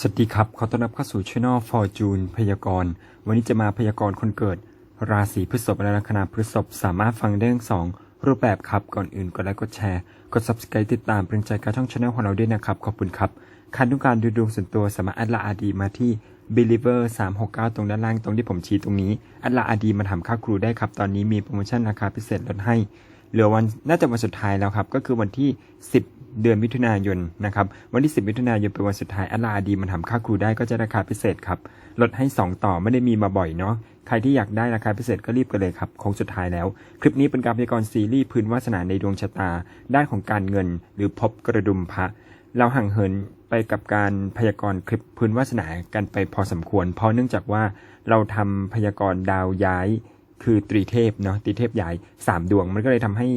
สวัสดีครับ ขอต้อนรับเข้าสู่ช่อง Fortune พยากรณ์ วันนี้จะมาพยากรณ์คนเกิด ราศีพฤษภและลัคนาพฤษภสามารถฟังได้ทั้งสองรูปแบบครับ ก่อนอื่นกดไลค์กดแชร์ กด subscribe ติดตามเป็นใจการช่องช่องของเราด้วยนะครับ ขอบคุณครับใครต้องการดูดวงส่วนตัวสามารถแอดไลน์อาดีมาที่ believer 369 ตรงด้านล่างตรงที่ผมชี้ตรงนี้แอดไลน์อาดีมาถามค่าครูได้ครับ ตอนนี้มีโปรโมชั่นราคาพิเศษลดให้ เหลือวันน่าจะวันสุดท้ายแล้วครับ ก็คือวันที่ 10 เดือนมิถุนายนนะครับ วันที่ 10 มิถุนายนเป็นวันสุดท้ายอลาดีมันทำค่าครูได้ก็จะราคาพิเศษครับ ลดให้ 2 ต่อไม่ได้มีมาบ่อยเนาะ ใครที่อยากได้ราคาพิเศษก็รีบกันเลยครับคงสุดท้ายแล้ว คลิปนี้เป็นการพยากรณ์ซีรีส์พื้นวาสนาในดวงชะตา ด้านของการเงิน หรือพบกระดุมพระเราห่างเหินไปกับการพยากรณ์คลิปพื้นวาสนากันไปพอสมควร เพราะเนื่องจากว่าเราทำพยากรณ์ดาวย้าย คือตรีเทพเนาะตรีเทพย้ายสามดวง มันก็เลยทำให้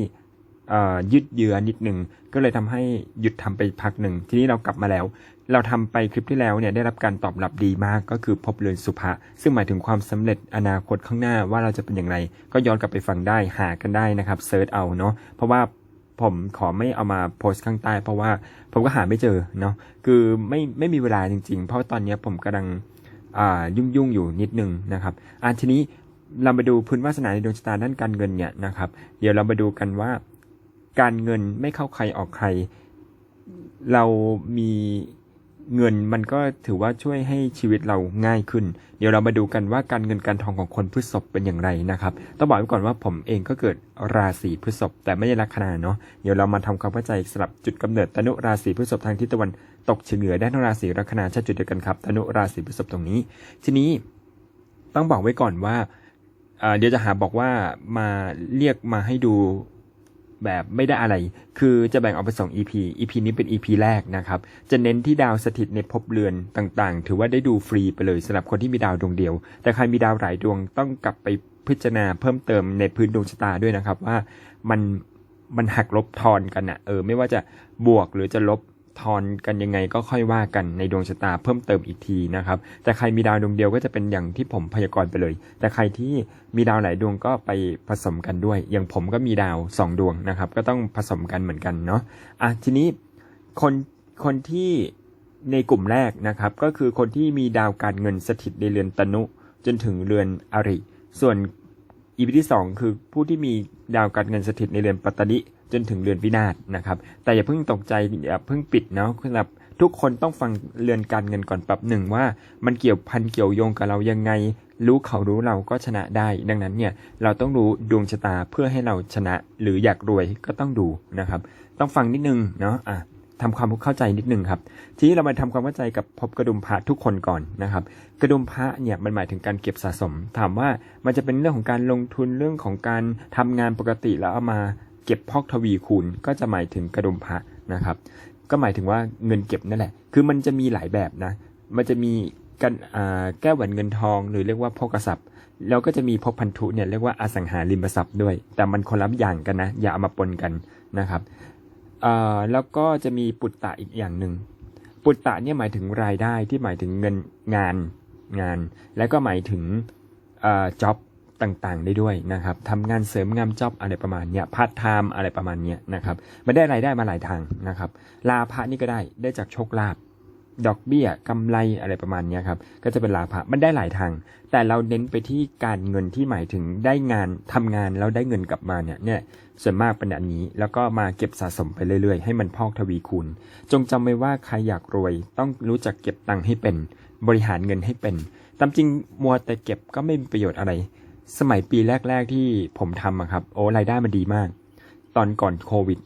ยืดเยื้อนิดหนึ่งก็เลยทำให้หยุดทำไปพักหนึ่งทีนี้เรากลับมาแล้ว เราทำไปคลิปที่แล้วเนี่ยได้รับการตอบรับดีมากก็คือพบเรือนสุภะซึ่งหมายถึงความสำเร็จอนาคตข้างหน้าว่าเราจะเป็นอย่างไร ก็ย้อนกลับไปฟังได้หากันได้นะครับเซิร์ชเอาเนาะเพราะว่าผมขอไม่เอามาโพสต์ข้างใต้ เพราะว่าผมก็หาไม่เจอเนาะคือไม่ไม่มีเวลาจริง ๆ เพราะตอนนี้ผมกำลังยุ่งยุ่งอยู่นิดนึงนะครับอ่าทีนี้ เรามาดูพื้นวาสนาในดวงชะตาด้านการเงินเนี่ยนะครับ เดี๋ยวเรามาดูกันว่า การเงินไม่เข้าใครออกใคร เรามีเงินมันก็ถือว่าช่วยให้ชีวิตเราง่ายขึ้น เดี๋ยวเรามาดูกันว่าการเงินการทองของคนพฤษภเป็นอย่างไรนะครับ ต้องบอกไว้ก่อนว่าผมเองก็เกิดราศีพฤษภแต่ไม่ใช่ลัคนาเนาะ เดี๋ยวเรามาทำความเข้าใจสำหรับจุดกำเนิดตนุราศีพฤษภทางทิศตะวันตกเฉียงเหนือด้านราศีลัคนาใช่จุดเดียวกันครับตนุราศีพฤษภตรงนี้ ทีนี้ต้องบอกไว้ก่อนว่า เดี๋ยวจะหาบอกว่ามาเรียกมาให้ดูแบบไม่ได้อะไร คือจะแบ่งออกเป็น2 EP EP นี้เป็น EP แรกนะครับ จะเน้นที่ดาวสถิตในภพเรือนต่างๆ ถือว่าได้ดูฟรีไปเลยสำหรับคนที่มีดาวดวงเดียว แต่ใครมีดาวหลายดวงต้องกลับไปพิจารณาเพิ่มเติมในพื้นดวงชะตาด้วยนะครับว่ามันมันหักลบทอนกันอะเออไม่ว่าจะบวกหรือจะลบ ทอนกันยังไงก็ค่อยว่ากันในดวงชะตาเพิ่มเติมอีกทีนะครับ แต่ใครมีดาวดวงเดียวก็จะเป็นอย่างที่ผมพยากรณ์ไปเลย แต่ใครที่มีดาวหลายดวงก็ไปผสมกันด้วย อย่างผมก็มีดาวสองดวงนะครับ ก็ต้องผสมกันเหมือนกันเนาะอะทีนี้คนคนที่ในกลุ่มแรกนะครับ ก็คือคนที่มีดาวการเงินสถิตในเรือนตนุจนถึงเรือนอริ ส่วนอีพีที่สองคือผู้ที่มีดาวการเงินสถิตในเรือนปัตตนิ จนถึงเรือนวินาศนะครับ แต่อย่าเพิ่งตกใจอย่าเพิ่งปิดเนาะสำหรับทุกคนต้องฟังเรือนการเงินก่อนปรับหนึ่งว่า มันเกี่ยวพันเกี่ยวโยงกับเรายังไง รู้เขารู้เราก็ชนะได้ ดังนั้นเนี่ยเราต้องรู้ดวงชะตาเพื่อให้เราชนะ หรืออยากรวยก็ต้องดูนะครับ ต้องฟังนิดนึงเนาะอะทำความเข้าใจนิดนึงครับทีนี้เรามาทำความเข้าใจกับพบกระดุมพระทุกคนก่อนนะครับ กระดุมพระเนี่ยมันหมายถึงการเก็บสะสม ถามว่ามันจะเป็นเรื่องของการลงทุนเรื่องของการทำงานปกติแล้วเอามา เก็บพอกทวีคูณก็จะหมายถึงกระดุมพระนะครับ ก็หมายถึงว่าเงินเก็บนั่นแหละ คือมันจะมีหลายแบบนะ มันจะมีกันอ่าแก้วแหวนเงินทองหรือเรียกว่าพกทรัพย์แล้วก็จะมีพกพันธุเนี่ยเรียกว่าอสังหาริมทรัพย์ด้วย แต่มันคนละอย่างกันนะ อย่าเอามาปนกันนะครับอ่าแล้วก็จะมีปุตตะอีกอย่างหนึ่งปุตตะเนี่ยหมายถึงรายได้ที่หมายถึงเงินงานงาน แล้วก็หมายถึงอ่าจ็อบ ต่างๆ ได้ด้วยนะครับทำงานเสริมงานจ็อบอะไรประมาณเนี้ยพาร์ทไทม์อะไรประมาณเนี้ยนะครับมันได้รายได้มาหลายทางนะครับ ลาภะนี่ก็ได้ได้จากโชคลาภดอกเบี้ยกำไรอะไรประมาณเนี้ยครับก็จะเป็นลาภะมันได้หลายทาง แต่เราเน้นไปที่การเงินที่หมายถึงได้งานทำงานแล้วได้เงินกลับมาเนี่ยเนี่ยส่วนมากเป็นอันนี้แล้วก็มาเก็บสะสมไปเรื่อยๆ ให้มันพอกทวีคูณ จงจำไว้ว่าใครอยากรวย ต้องรู้จักเก็บตังค์ให้เป็น บริหารเงินให้เป็นตามจริงมัวแต่เก็บก็ไม่มีประโยชน์อะไร สมัยปีแรก ๆ ที่ผมทำอะครับ โอ้รายได้มันดีมาก ตอนก่อนโควิด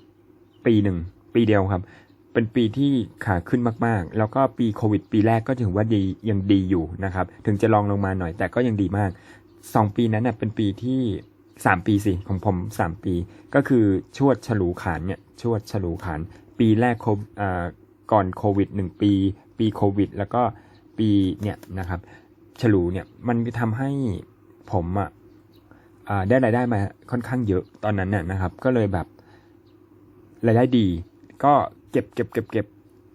ปีหนึ่ง ปีเดียวครับ เป็นปีที่ขาขึ้นมากๆ แล้วก็ปีโควิด ปีแรกก็ถือว่าดียังดีอยู่นะครับ ถึงจะลองลงมาหน่อยแต่ก็ยังดีมากสองปีนั้นเน่ะเป็นปีที่สามปีสิของผมสามปี ก็คือชวดฉลูขานเนี่ยชวดฉลูขาน ปีแรกโควิดอ่าก่อนโควิดหนึ่งปี ปีโควิด แล้วก็ปีเนี่ยนะครับ ฉลูเนี่ยมันทำให้ ผมอะอ่าได้รายได้มาค่อนข้างเยอะตอนนั้นน่ะนะครับ ก็เลยแบบรายได้ดี ก็เก็บเก็บเก็บเก็บ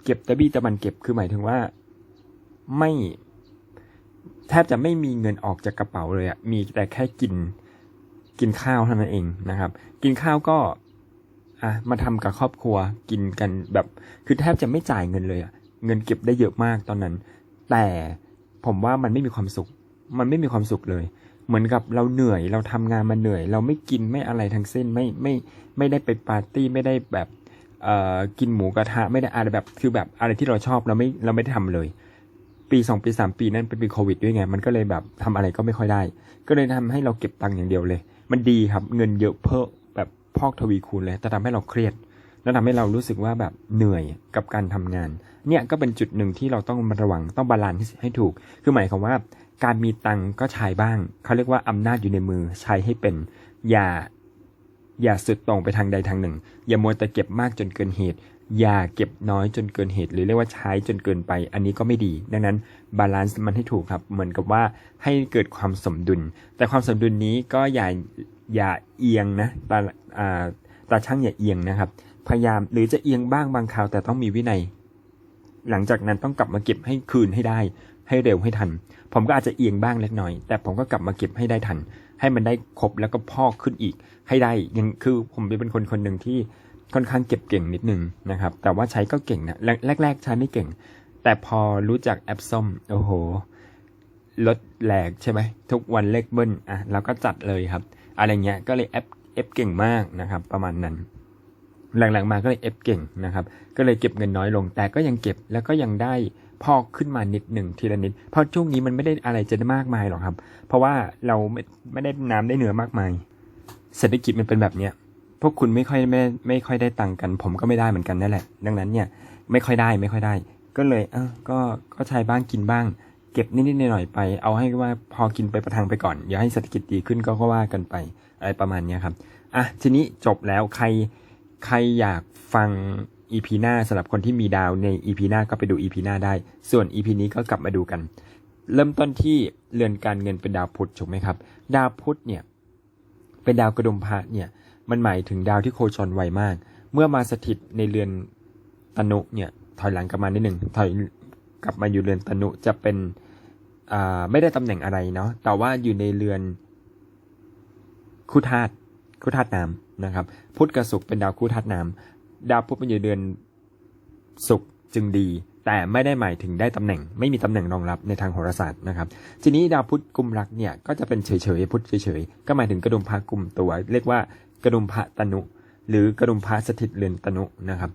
เก็บตะบี้ตะบันเก็บคือหมายถึงว่าไม่แทบจะไม่มีเงินออกจากกระเป๋าเลยอะมีแต่แค่กินกินข้าวเท่านั้นเองนะครับ กินข้าวก็อะมาทำกับครอบครัวกินกันแบบ คือแทบจะไม่จ่ายเงินเลยอะเงินเก็บได้เยอะมากตอนนั้น แต่ผมว่ามันไม่มีความสุข มันไม่มีความสุขเลย เหมือนกับเราเหนื่อยเราทำงานมาเหนื่อย เราไม่กินไม่อะไรทั้งสิ้นไม่ไม่ไม่ได้ไปปาร์ตี้ไม่ได้แบบเอ่อกินหมูกระทะไม่ได้อะไรแบบคือแบบอะไรที่เราชอบเราไม่เราไม่ได้ทำเลย ปีสองปีสามปีนั้นเป็นปีโควิดด้วยไง มันก็เลยแบบทำอะไรก็ไม่ค่อยได้ ก็เลยทำให้เราเก็บตังค์อย่างเดียวเลย มันดีครับเงินเยอะเพิ่มแบบพอกทวีคูณเลย แต่ทำให้เราเครียดแล้วทำให้เรารู้สึกว่าแบบเหนื่อยกับการทำงาน เนี่ยก็เป็นจุดหนึ่งที่เราต้องมาระวังต้องบาลานซ์ให้ถูก คือหมายความว่า การมีตังก็ใช้บ้าง เขาเรียกว่าอำนาจอยู่ในมือใช้ให้เป็น อย่า อย่าสุดตรงไปทางใดทางหนึ่ง อย่ามัวแต่เก็บมากจนเกินเหตุ อย่าเก็บน้อยจนเกินเหตุ หรือเรียกว่าใช้จนเกินไป อันนี้ก็ไม่ดี ดังนั้นบาลานซ์มันให้ถูกครับ เหมือนกับว่าให้เกิดความสมดุล แต่ความสมดุลนี้ก็อย่า อย่าเอียงนะตาอ่าตาช่างอย่าเอียงนะครับ พยายามหรือจะเอียงบ้างบางคราวแต่ต้องมีวินัยหลังจากนั้นต้องกลับมาเก็บให้คืนให้ได้ ให้เร็วให้ทัน ผมก็อาจจะเอียงบ้างเล็กน้อย แต่ผมก็กลับมาเก็บให้ได้ทัน ให้มันได้ครบแล้วก็พอกขึ้นอีก ให้ได้ยังคือผมเป็นคนคนหนึ่งที่ค่อนข้างเก็บเก่งนิดนึงนะครับ แต่ว่าใช้ก็เก่งนะแรกแรกๆใช้ไม่เก่ง แต่พอรู้จักแอปส้มโอ้โหลดแหลกใช่ไหมทุกวันเลขเบิ้ลอะเราก็จัดเลยครับ อะไรเงี้ยก็เลยแอปเอฟเก่งมากนะครับ ประมาณนั้น หลังๆมาก็เลยเอฟเก่งนะครับ ก็เลยเก็บเงินน้อยลง แต่ก็ยังเก็บแล้วก็ยังได้พอกขึ้นมานิดหนึ่งทีละนิด เพราะช่วงนี้มันไม่ได้อะไรจะได้มากมายหรอกครับ เพราะว่าเราไม่ไม่ได้น้ำได้เนื้อมากมาย เศรษฐกิจมันเป็นแบบเนี้ยพวกคุณไม่ค่อยไม่ไม่ค่อยได้ตังค์กัน ผมก็ไม่ได้เหมือนกันนั่นแหละ ดังนั้นเนี่ยไม่ค่อยได้ไม่ค่อยได้ ก็เลยเออก็ก็ใช้บ้างกินบ้าง เก็บนิดๆหน่อยๆไป เอาให้ว่าพอกินไปประทังไปก่อนอย่าให้เศรษฐกิจดีขึ้นก็ก็ว่ากันไปอะไรประมาณเนี้ยครับอะทีนี้จบแล้วใคร ใครอยากฟัง EP หน้าสำหรับคนที่มีดาวใน EP หน้าก็ไปดู EP หน้าได้ ส่วน EP นี้ก็กลับมาดูกัน เริ่มต้นที่เรือนการเงินเป็นดาวพุธถูกไหมครับ ดาวพุธเนี่ย เป็นดาวกระดุมพระเนี่ย มันหมายถึงดาวที่โคจรไวมาก เมื่อมาสถิตในเรือนตนุเนี่ยถอยหลังกลับมานิดหนึ่งถอยกลับมาอยู่เรือนตนุจะเป็นอ่าไม่ได้ตำแหน่งอะไรเนาะแต่ว่าอยู่ในเรือนคู่ธาตุ คู่ธาตุน้ำนะครับ พุธกับศุกร์เป็นดาวคู่ธาตุน้ำดาวพุธมันอยู่เดือนศุกร์จึงดี แต่ไม่ได้หมายถึงได้ตำแหน่ง ไม่มีตำแหน่งรองรับในทางโหราศาสตร์นะครับ ทีนี้ดาวพุธกุมรักเนี่ยก็จะเป็นเฉยๆพุธเฉยๆก็หมายถึงกระดุมพระกลุ่มตัว เรียกว่ากระดุมพระตนุ หรือกระดุมพระสถิตเรือนตนุนะครับ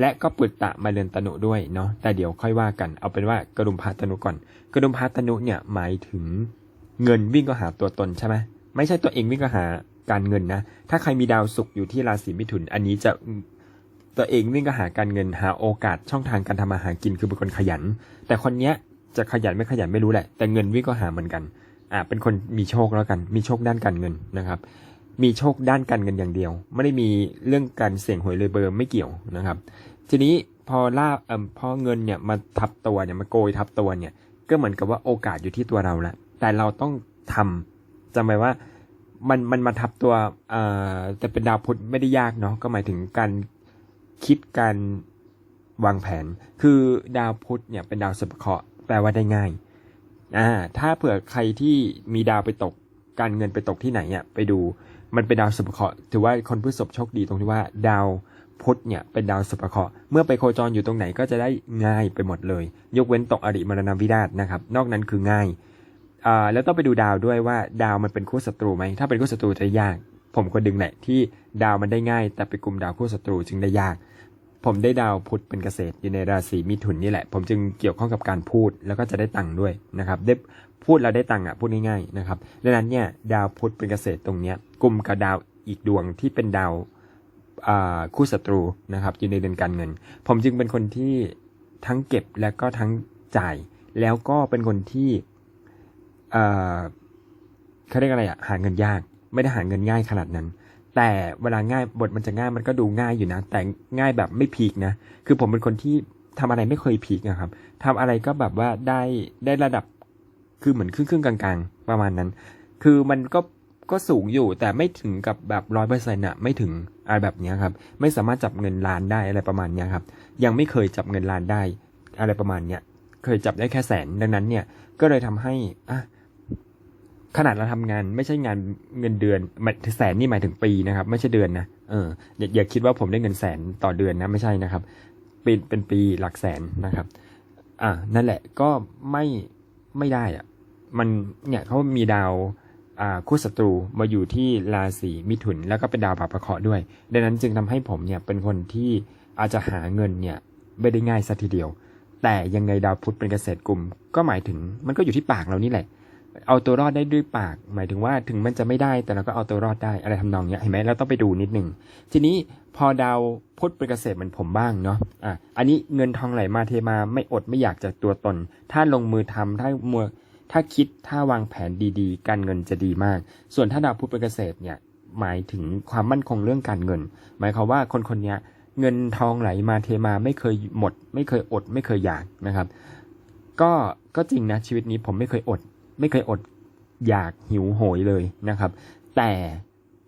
และก็ปุตตะมาเรือนตนุด้วยเนาะแต่เดี๋ยวค่อยว่ากัน เอาเป็นว่ากระดุมพระตนุก่อน กระดุมพระตนุเนี่ยหมายถึงเงินวิ่งก็หาตัวตนใช่ไหมไม่ใช่ตัวเองวิ่งก็หา การเงินนะ ถ้าใครมีดาวศุกร์อยู่ที่ราศีมิถุน อันนี้จะตัวเองวิ่งก็หาการเงินหาโอกาสช่องทางการทำมาหากินคือเป็นคนขยัน แต่คนเนี้ยจะขยันไม่ขยันไม่รู้แหละ แต่เงินวิ่งก็หาเหมือนกัน อ่า เป็นคนมีโชคแล้วกัน มีโชคด้านการเงินนะครับ มีโชคด้านการเงินอย่างเดียว ไม่ได้มีเรื่องการเสี่ยงหวยเลยเบอร์ไม่เกี่ยวนะครับ ทีนี้พอลาบเอ่อพอเงินเนี่ยมาทับตัวเนี่ยมาโกยทับตัวเนี่ย ก็เหมือนกับว่าโอกาสอยู่ที่ตัวเราละแต่เราต้องทำจำไว้ว่า มันมันมาทับตัวเอ่อแต่เป็นดาวพุธไม่ได้ยากเนาะก็หมายถึงการคิดการวางแผน คือดาวพุธเนี่ยเป็นดาวสุภเคราะห์แปลว่าได้ง่ายอ่าถ้าเผื่อใครที่มีดาวไปตกการเงินไปตกที่ไหนอะไปดูมันเป็นดาวสุภเคราะห์ถือว่าคนพฤษภโชคดีตรงที่ว่าดาวพุธเนี่ยเป็นดาวสุภเคราะห์เมื่อไปโคจรอยู่ตรงไหนก็จะได้ง่ายไปหมดเลย ยกเว้นตกอริมรณวินาศนะครับ นอกนั้นคือง่าย อ่าแล้วต้องไปดูดาวด้วยว่าดาวมันเป็นคู่ศัตรูไหมถ้าเป็นคู่ศัตรูจะยาก ผมก็ดึงแหละที่ดาวมันได้ง่าย แต่ไปกลุ่มดาวคู่ศัตรูจึงได้ยาก ผมได้ดาวพุธเป็นเกษตรอยู่ในราศีมิถุนนี่แหละ ผมจึงเกี่ยวข้องกับการพูดแล้วก็จะได้ตังค์ด้วยนะครับได้พูดแล้วได้ตังค์อะพูดง่ายๆนะครับดังนั้นเนี่ยดาวพุธเป็นเกษตรตรงเนี้ยกลุ่มกับดาวอีกดวงที่เป็นดาวอ่าคู่ศัตรูนะครับอยู่ในเดือนการเงิน ผมจึงเป็นคนที่ทั้งเก็บและก็ทั้งจ่าย แล้วก็เป็นคนที่ เขาเรียกอะไรอะหาเงินยาก ไม่ได้หาเงินง่ายขนาดนั้น แต่เวลาง่ายบทมันจะง่ายมันก็ดูง่ายอยู่นะ แต่ง่ายแบบไม่พีกนะ คือผมเป็นคนที่ทำอะไรไม่เคยพีกนะครับทำอะไรก็แบบว่าได้ได้ระดับคือเหมือนครึ่งครึ่งกลางๆ ประมาณนั้น คือมันก็ก็สูงอยู่แต่ไม่ถึงกับแบบร้อยเปอร์เซ็นต์อะไม่ถึงอะไรแบบเนี้ยครับ ไม่สามารถจับเงินล้านได้อะไรประมาณเนี้ยครับ ยังไม่เคยจับเงินล้านได้ อะไรประมาณเนี้ยเคยจับได้แค่แสนดังนั้นเนี่ยก็เลยทำให้อะ ขนาดเราทำงานไม่ใช่งานเงินเดือนหมายแสนนี่หมายถึงปีนะครับ ไม่ใช่เดือนนะเอออย่าอย่าคิดว่าผมได้เงินแสนต่อเดือนนะไม่ใช่นะครับ เป็นเป็นปีหลักแสนนะครับ อ่านั่นแหละก็ไม่ไม่ได้อะมันเนี่ยเขามีดาวอ่าคู่ศัตรูมาอยู่ที่ราศีมิถุน แล้วก็เป็นดาวบาประเคราะห์ด้วย ดังนั้นจึงทำให้ผมเนี่ยเป็นคนที่อาจจะหาเงินเนี่ยไม่ได้ง่ายสัทีเดียว แต่ยังไงดาวพุธเป็นเกษตรกลุ่ม ก็หมายถึงมันก็อยู่ที่ปากเรานี่แหละ เอาตัวรอดได้ด้วยปาก หมายถึงว่าถึงมันจะไม่ได้แต่เราก็เอาตัวรอดได้อะไรทำนองเนี้ยเห็นไหมเราต้องไปดูนิดหนึ่งทีนี้พอดาวพุธเป็นเกษตรเหมือนผมบ้างเนาะอะอันนี้เงินทองไหลมาเทมาไม่อดไม่อยากจากตัวตน ถ้าลงมือทำถ้ามัวถ้าคิดถ้าวางแผนดีๆ การเงินจะดีมาก ส่วนถ้าดาวพุธเป็นเกษตรเนี่ยหมายถึงความมั่นคงเรื่องการเงิน หมายความว่าคนคนนี้เงินทองไหลมาเทมาไม่เคยหมด ไม่เคยอด ไม่เคยอยากนะครับ ก็ก็จริงนะชีวิตนี้ผมไม่เคยอด ไม่เคยอดอยากหิวโหยเลยนะครับ แต่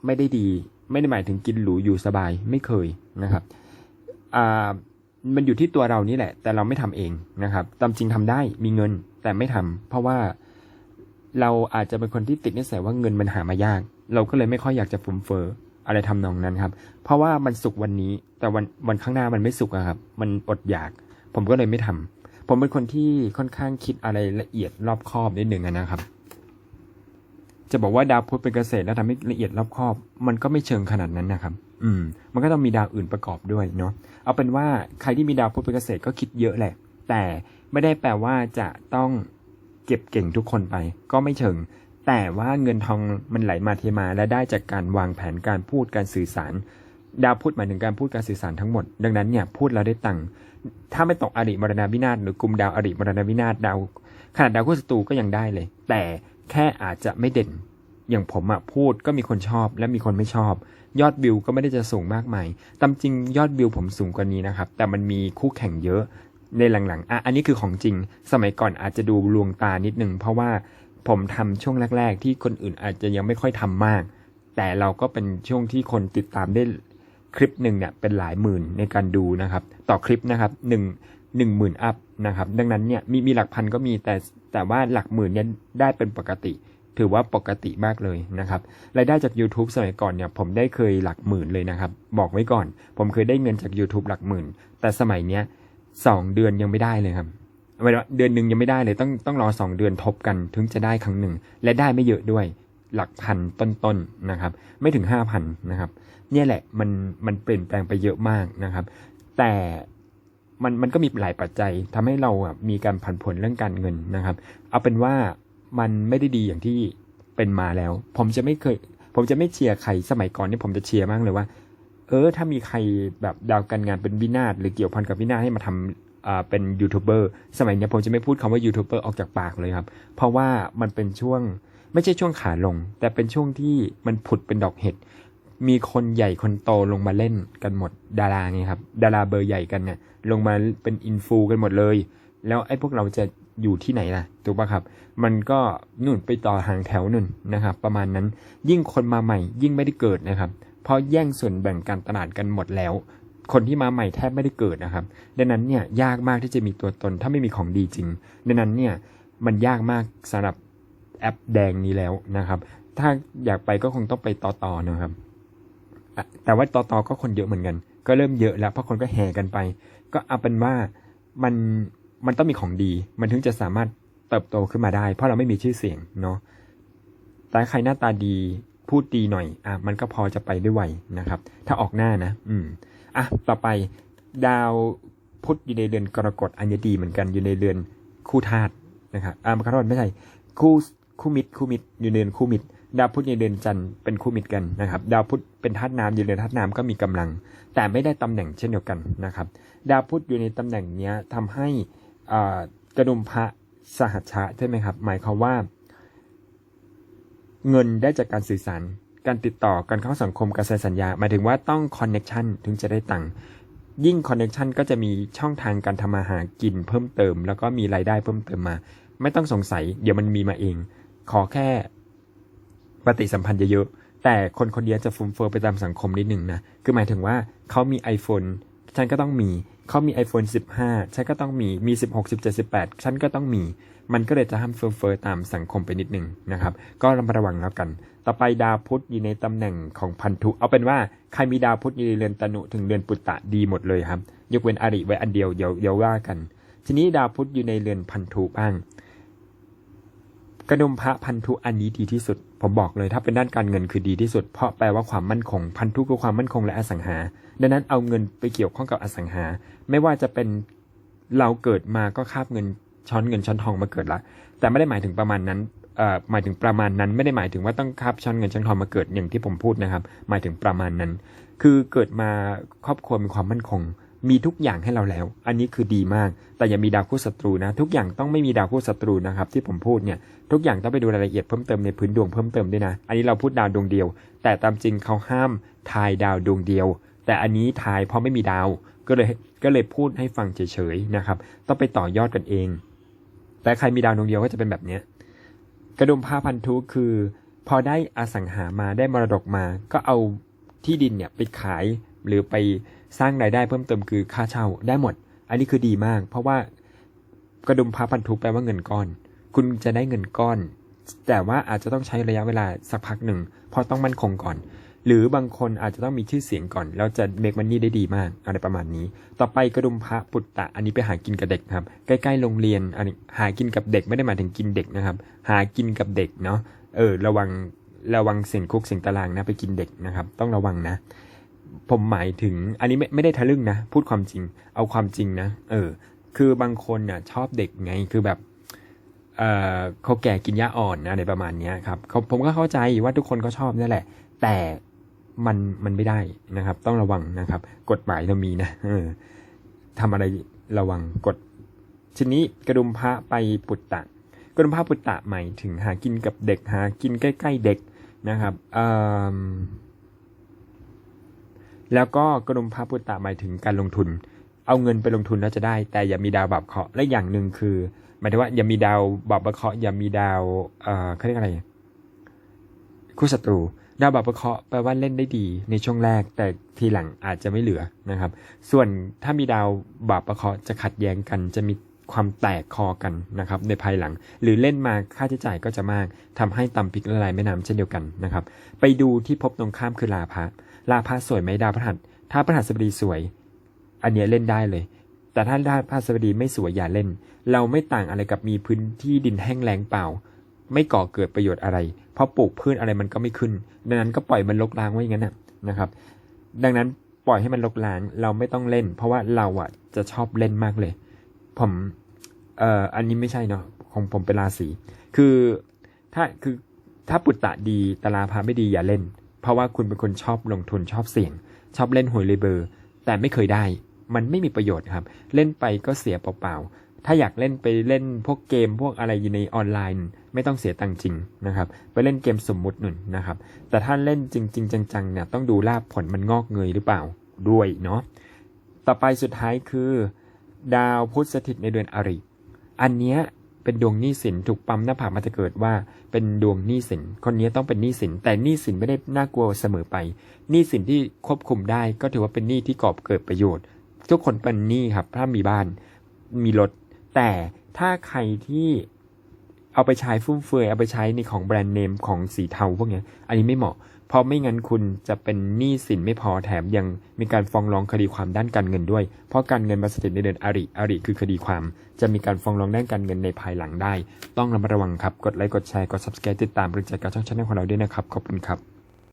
ไม่ได้ดีไม่ได้หมายถึงกินหรูอยู่สบายไม่เคยนะครับอ่ามันอยู่ที่ตัวเรานี่แหละ แต่เราไม่ทำเองนะครับ ตามจริงทำได้มีเงินแต่ไม่ทำเพราะว่าเราอาจจะเป็นคนที่ติดนิสัยว่าเงินมันหามายาก เราก็เลยไม่ค่อยอยากจะฟุ่มเฟืออะไรทำนองนั้นครับ เพราะว่ามันสุกวันนี้ แต่วันวันข้างหน้ามันไม่สุกครับ มันอดอยาก ผมก็เลยไม่ทำ ผมเป็นคนที่ค่อนข้างคิดอะไรละเอียดรอบคอบนิดหนึ่งนะครับ จะบอกว่าดาวพุธเป็นเกษตรแล้วทำให้ละเอียดรอบคอบ มันก็ไม่เชิงขนาดนั้นนะครับ อืม มันก็ต้องมีดาวอื่นประกอบด้วยเนาะเอาเป็นว่าใครที่มีดาวพุธเป็นเกษตรก็คิดเยอะแหละ แต่ไม่ได้แปลว่าจะต้องเก็บเก่งทุกคนไป ก็ไม่เชิง แต่ว่าเงินทองมันไหลมาเทมาและได้จากการวางแผนการพูดการสื่อสาร ดาวพุธหมายถึงการพูดการสื่อสารทั้งหมด ดังนั้นเนี่ยพูดแล้วได้ตังค์ ถ้าไม่ตกอริมรณวินาศหรือกลุ่มดาวอริมรณวินาศดาวขนาดดาวคู่ศัตรูก็ยังได้เลย แต่แค่อาจจะไม่เด่น อย่างผมอะพูดก็มีคนชอบและมีคนไม่ชอบ ยอดวิวก็ไม่ได้จะสูงมากมายตามจริงยอดวิวผมสูงกว่านี้นะครับ แต่มันมีคู่แข่งเยอะในหลังๆ อะ อันนี้คือของจริง สมัยก่อนอาจจะดูลวงตานิดนึง เพราะว่าผมทำช่วงแรก ๆ ที่คนอื่นอาจจะยังไม่ค่อยทำมาก แต่เราก็เป็นช่วงที่คนติดตามได้ คลิปหนึ่งเนี่ยเป็นหลายหมื่นในการดูนะครับ ต่อคลิปนะครับหนึ่งหนึ่งหมื่นอัพนะครับ ดังนั้นเนี่ยมีมีหลักพันก็มีแต่แต่ว่าหลักหมื่นเนี่ยได้เป็นปกติ ถือว่าปกติมากเลยนะครับรายได้จาก YouTube สมัยก่อนเนี่ยผมได้เคยหลักหมื่นเลยนะครับ บอกไว้ก่อน ผมเคยได้เงินจาก YouTube หลักหมื่น แต่สมัยเนี้ยสองเดือนยังไม่ได้เลยครับหมายถึงว่าเดือนหนึ่งยังไม่ได้เลยต้องต้องรอสองเดือนทบกันถึงจะได้ครั้งหนึ่ง และได้ไม่เยอะด้วยหลักพันต้นๆนะครับ ไม่ถึงห้าพันนะครับ เนี่ยแหละมันมันเปลี่ยนแปลงไปเยอะมากนะครับ แต่มันมันก็มีหลายปัจจัยทำให้เราอะมีการผันผวนเรื่องการเงินนะครับ เอาเป็นว่ามันไม่ได้ดีอย่างที่เป็นมาแล้ว ผมจะไม่เคย ผมจะไม่เชียร์ใครสมัยก่อนนี่ผมจะเชียร์มากเลยว่า เออ ถ้ามีใครแบบดาวการงานเป็นวินาศหรือเกี่ยวพันกับวินาศให้มาทำอ่าเป็นยูทูบเบอร์สมัยนี้ผมจะไม่พูดคำว่ายูทูบเบอร์ออกจากปากเลยครับ เพราะว่ามันเป็นช่วงไม่ใช่ช่วงขาลง แต่เป็นช่วงที่มันผุดเป็นดอกเห็ด มีคนใหญ่คนโตลงมาเล่นกันหมดดาราไงครับ ดาราเบอร์ใหญ่กันเนี่ย ลงมาเป็นอินฟูกันหมดเลย แล้วไอ้พวกเราจะอยู่ที่ไหนล่ะถูกปะครับ มันก็นู่นไปต่อหางแถวนู่นนะครับ ประมาณนั้นยิ่งคนมาใหม่ ยิ่งไม่ได้เกิดนะครับ เพราะแย่งส่วนแบ่งการตลาดกันหมดแล้ว คนที่มาใหม่แทบไม่ได้เกิดนะครับ ดังนั้นเนี่ยยากมากที่จะมีตัวตนถ้าไม่มีของดีจริง ดังนั้นเนี่ยมันยากมากสำหรับแอปแดงนี้แล้วนะครับ ถ้าอยากไปก็คงต้องไปต่อต่อนะครับ แต่ว่าต่อตอก็คนเยอะเหมือนกัน ก็เริ่มเยอะแล้วเพราะคนก็แห่กันไป ก็เอาเป็นว่ามันมันต้องมีของดี มันถึงจะสามารถเติบโตขึ้นมาได้ เพราะเราไม่มีชื่อเสียงเนาะแต่ใครหน้าตาดีพูดดีหน่อยอะมันก็พอจะไปได้ไวนะครับ ถ้าออกหน้านะ อืมอะต่อไปดาวพุธอยู่ในเดือนกรกฎอันนี้ดีเหมือนกันอยู่ในเดือนคู่ธาตุนะครับอ่าขอโทษไม่ใช่คู่คู่มิตรคู่มิตรอยู่ในเดือนคู่มิตร ดาวพุธในเดือนจันทร์เป็นคู่มิตรกันนะครับ ดาวพุธเป็นธาตุน้ำอยู่ในเดือนธาตุน้ำก็มีกำลัง แต่ไม่ได้ตำแหน่งเช่นเดียวกันนะครับ ดาวพุธอยู่ในตำแหน่งนี้ยทำให้กระดุมพระสหัชชะใช่ไหมครับ หมายความว่า เงินได้จากการสื่อสาร การติดต่อการเข้าสังคมการเซ็นสัญญาหมายถึงว่าต้องคอนเน็ชันถึงจะได้ตังค์ยิ่งคอนเน็ชันก็จะมีช่องทางการทำมาหากินเพิ่มเติม แล้วก็มีรายได้เพิ่มเติมมา ไม่ต้องสงสัย เดี๋ยวมันมีมาเอง ขอแค่ ปฏิสัมพันธ์เยอะๆ แต่คนคนเดียวจะฟุ่มเฟือยไปตามสังคมนิดหนึ่งนะ คือหมายถึงว่าเขามี iPhone ฉันก็ต้องมี เขามี iPhone 15 ฉันก็ต้องมี มี 16 17 18 ฉันก็ต้องมี มันก็เลยจะห้ามเฟื่อเฟือตามสังคมไปนิดหนึ่งนะครับ ก็ระมัดระวังแล้วกัน ต่อไปดาวพุธอยู่ในตำแหน่งของพันธุ เอาเป็นว่าใครมีดาวพุธอยู่ในเรือนตนุถึงเรือนปุตตะดีหมดเลยครับ ยกเว้นอริไว้อันเดียวเดี๋ยวเดี๋ยวว่ากัน ทีนี้ดาวพุธอยู่ในเรือนพันธุบ้าง กระดุมพระพันธุอันนี้ดีที่สุด ผมบอกเลยถ้าเป็นด้านการเงินคือดีที่สุด เพราะแปลว่าความมั่นคง พันธุคือความมั่นคงและอสังหา ดังนั้นเอาเงินไปเกี่ยวข้องกับอสังหา ไม่ว่าจะเป็นเราเกิดมาก็คาบเงินช้อนเงินช้อนทองมาเกิดละ แต่ไม่ได้หมายถึงประมาณนั้นเอ่อหมายถึงประมาณนั้นไม่ได้หมายถึงว่าต้องคาบช้อนเงินช้อนทองมาเกิดอย่างที่ผมพูดนะครับ หมายถึงประมาณนั้น คือเกิดมาครอบครัวมีความมั่นคง มีทุกอย่างให้เราแล้ว อันนี้คือดีมาก แต่อย่ามีดาวคู่ศัตรูนะ ทุกอย่างต้องไม่มีดาวคู่ศัตรูนะครับที่ผมพูดเนี่ยทุกอย่างต้องไปดูรายละเอียดเพิ่มเติมในพื้นดวงเพิ่มเติมด้วยนะ อันนี้เราพูดดาวดวงเดียว แต่ตามจริงเขาห้ามทายดาวดวงเดียว แต่อันนี้ทายเพราะไม่มีดาว ก็เลยก็เลยพูดให้ฟังเฉยๆนะครับต้องไปต่อยอดกันเอง แต่ใครมีดาวดวงเดียวก็จะเป็นแบบเนี้ยกระดุมผ้าพันธุคือ พอได้อสังหามาได้มรดกมา ก็เอาที่ดินเนี่ยไปขาย หรือไปสร้างรายได้เพิ่มเติมคือค่าเช่าได้หมด อันนี้คือดีมาก เพราะว่ากระดุมผ้าพันธุแปลว่าเงินก้อน คุณจะได้เงินก้อน แต่ว่าอาจจะต้องใช้ระยะเวลาสักพักหนึ่งเพราะต้องมั่นคงก่อน หรือบางคนอาจจะต้องมีชื่อเสียงก่อน แล้วจะเมกมันนี่ได้ดีมากอะไรประมาณนี้ ต่อไปกระดุมพระปุตตะ อันนี้ไปหากินกับเด็กครับ ใกล้ๆโรงเรียนอันนี้หากินกับเด็กไม่ได้หมายถึงกินเด็กนะครับ หากินกับเด็กเนาะเออ ระวังระวังเสียงคุกเสียงตารางนะไปกินเด็กนะครับ ต้องระวังนะ ผมหมายถึงอันนี้ไม่ไม่ได้ทะลึ่งนะ พูดความจริง เอาความจริงนะ เออ คือบางคนน่ะ ชอบเด็กไงคือแบบเออเขาแก่กินหญ้าอ่อนนะอะไรประมาณเนี้ยครับผมก็เข้าใจว่าทุกคนก็ชอบนั่นแหละ แต่มันมันไม่ได้นะครับ ต้องระวังนะครับ กฎหมายเรามีนะเออทำอะไรระวังกฎทีนี้กระดุมพระไปปุตตะ กระดุมพระปุตตะหมายถึงหากินกับเด็กหากินใกล้ ๆ เด็กนะครับเอิ่ม แล้วก็กระดุมพระปุตตะหมายถึงการลงทุน เอาเงินไปลงทุนแล้วจะได้ แต่อย่ามีดาวบาปเคราะและอย่างหนึ่งคือหมายถึงว่าอย่ามีดาวบาปเคราะอย่ามีดาวเอ่อเขาเรียกอะไรคู่ศัตรูดาวบาปเคราะแปลว่าเล่นได้ดีในช่วงแรก แต่ทีหลังอาจจะไม่เหลือนะครับ ส่วนถ้ามีดาวบาปเคราะจะขัดแย้งกันจะมีความแตกคอกันนะครับในภายหลัง หรือเล่นมาค่าใช้จ่ายก็จะมากทำให้ตำพริกละลายแม่น้ำเช่นเดียวกันนะครับ ไปดูที่พบตรงข้ามคือลาภะ ลาภะสวยไหมดาวพฤหัสถ้าพฤหัสบดีสวย อันเนี้ยเล่นได้เลย แต่ถ้าดาวพฤหัสบดีไม่สวยอย่าเล่น เราไม่ต่างอะไรกับมีพื้นที่ดินแห้งแล้งเปล่า ไม่ก่อเกิดประโยชน์อะไร เพราะปลูกพืชอะไรมันก็ไม่ขึ้น ดังนั้นก็ปล่อยมันลกล้างไว้อย่างนั้นนะครับ ดังนั้นปล่อยให้มันลกล้างเราไม่ต้องเล่น เพราะว่าเราอะจะชอบเล่นมากเลย ผมเอ่ออันนี้ไม่ใช่เนาะของผมเป็นราศีคือถ้าคือถ้าปุตตะดีแตลาพาไม่ดีอย่าเล่น เพราะว่าคุณเป็นคนชอบลงทุนชอบเสี่ยง ชอบเล่นหวยเลยเบอร์ แต่ไม่เคยได้ มันไม่มีประโยชน์ครับ เล่นไปก็เสียเปล่าๆ ถ้าอยากเล่นไปเล่นพวกเกมพวกอะไรอยู่ในออนไลน์ ไม่ต้องเสียตังค์จริงนะครับ ไปเล่นเกมสมมุติหนุนนะครับ แต่ถ้าเล่นจริง ๆ จังๆเนี่ยต้องดูลาบผลมันงอกเงยหรือเปล่าด้วยเนาะต่อไปสุดท้ายคือ ดาวพุธสถิตในเดือนอริ อันเนี้ย เป็นดวงหนี้สินถูกปั๊มหน้าผากมาจะเกิดว่าเป็นดวงหนี้สินคนนี้ต้องเป็นหนี้สินแต่หนี้สินไม่ได้น่ากลัวเสมอไปหนี้สินที่ควบคุมได้ก็ถือว่าเป็นหนี้ที่ก่อเกิดประโยชน์ ทุกคนเป็นหนี้ครับถ้ามีบ้านมีรถแต่ถ้าใครที่เอาไปใช้ฟุ่มเฟือยเอาไปใช้ในของแบรนด์เนมของสีเทาพวกนี้อันนี้ไม่เหมาะ เพราะไม่งั้นคุณจะเป็นหนี้สินไม่พอแถมยังมีการฟ้องร้องคดีความด้านการเงินด้วย เพราะการเงินมาสถิตในเดือนอริอริคือคดีความ จะมีการฟ้องร้องด้านการเงินในภายหลังได้ ต้องระมัดระวังครับ กดไลค์กดแชร์กด subscribe ติดตามบริจาคการช่องชั้นของเราด้วยนะครับ ขอบคุณครับ